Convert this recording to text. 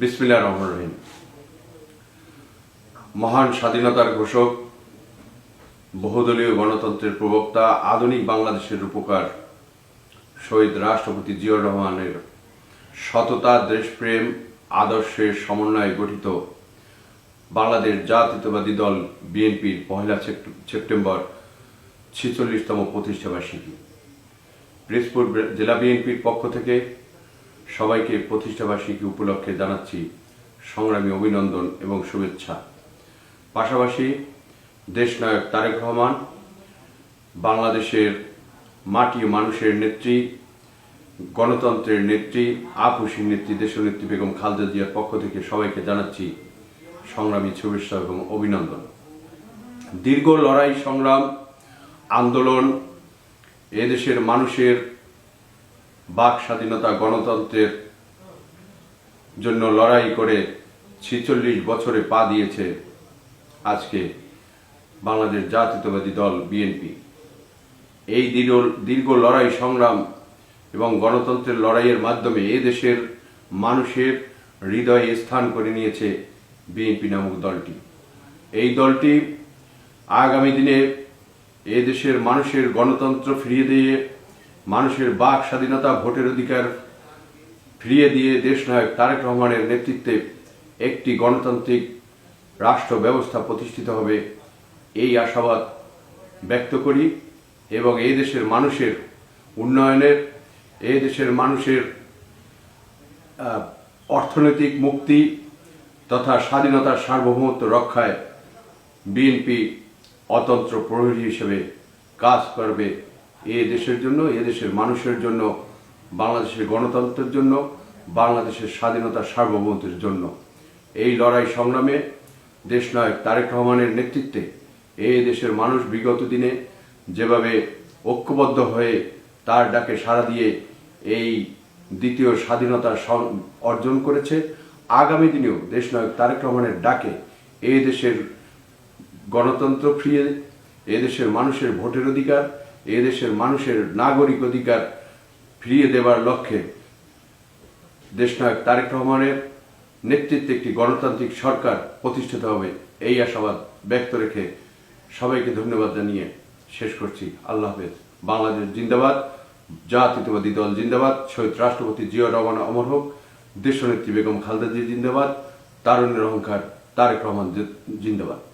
বিসমিল্লাহ রহমান রহিম। মহান স্বাধীনতার ঘোষক, বহুদলীয় গণতন্ত্রের প্রবক্তা, আধুনিক বাংলাদেশের রূপকার শহীদ রাষ্ট্রপতি জিয়াউর রহমানের সততা, দেশপ্রেম, আদর্শের সমন্বয়ে গঠিত বাংলাদেশ জাতীয়তাবাদী দল বিএনপির পহেলা সেপ্টেম্বর ছেচল্লিশতম প্রতিষ্ঠাবার্ষিকী। পিরোজপুর জেলা বিএনপির পক্ষ থেকে সবাইকে প্রতিষ্ঠাবার্ষিকী উপলক্ষে জানাচ্ছি সংগ্রামী অভিনন্দন এবং শুভেচ্ছা। পাশাপাশি দেশনায়ক তারেক রহমান, বাংলাদেশের মাটি মানুষের নেত্রী, গণতন্ত্রের নেত্রী আপুসী নেত্রী, দেশনেত্রী বেগম খালেদা জিয়ার পক্ষ থেকে সবাইকে জানাচ্ছি সংগ্রামী শুভেচ্ছা এবং অভিনন্দন। দীর্ঘ লড়াই, সংগ্রাম, আন্দোলন, এদেশের মানুষের বাক স্বাধীনতা গণতন্ত্রের জন্য লড়াই করে ছিচল্লিশ বছরে পা দিয়েছে আজকে বাংলাদেশ জাতীয়তাবাদী দল বিএনপি। এই দীর্ঘ দীর্ঘ লড়াই সংগ্রাম এবং গণতন্ত্রের লড়াইয়ের মাধ্যমে এ দেশের মানুষের হৃদয়ে স্থান করে নিয়েছে বিএনপি নামক দলটি। এই দলটি আগামী দিনে এ দেশের মানুষের গণতন্ত্র ফিরিয়ে দিয়ে মানুষের বাক স্বাধীনতা ভোটের অধিকার ফিরিয়ে দিয়ে দেশনায়ক তারেক রহমানের নেতৃত্বে একটি গণতান্ত্রিক রাষ্ট্র ব্যবস্থা প্রতিষ্ঠিত হবে, এই আশাবাদ ব্যক্ত করি এবং এই দেশের মানুষের উন্নয়নের, এই দেশের মানুষের অর্থনৈতিক মুক্তি তথা স্বাধীনতার সার্বভৌমত্ব রক্ষায় বিএনপি অতন্ত্র প্রহরী হিসেবে কাজ করবে এ দেশের জন্য, এ দেশের মানুষের জন্য, বাংলাদেশের গণতন্ত্রের জন্য, বাংলাদেশের স্বাধীনতা সার্বভৌমত্বের জন্য। এই লড়াই সংগ্রামে দেশনায়ক তারেক রহমানের নেতৃত্বে এই দেশের মানুষ বিগত দিনে যেভাবে ঐক্যবদ্ধ হয়ে তার ডাকে সাড়া দিয়ে এই দ্বিতীয় স্বাধীনতা অর্জন করেছে, আগামী দিনেও দেশনায়ক তারেক রহমানের ডাকে এই দেশের গণতন্ত্র ফিরিয়ে এদেশের মানুষের ভোটের অধিকার এদেশের মানুষের নাগরিক অধিকার ফিরিয়ে দেবার লক্ষ্যে দেশনায়ক তারেক রহমানের নেতৃত্বে একটি গণতান্ত্রিক সরকার প্রতিষ্ঠিত হবে। এই আশাবাদ ব্যক্ত রেখে সবাইকে ধন্যবাদ জানিয়ে শেষ করছি। আল্লাহ হাফেজ। বাংলাদেশ জিন্দাবাদ, জাতীয়তাবাদী দল জিন্দাবাদ, শহীদ রাষ্ট্রপতি জিয়া রহমান অমর হোক, দেশনেত্রী বেগম খালেদা জিয়া জিন্দাবাদ, তারুণ্যের অহংকার তারেক রহমান জিন্দাবাদ।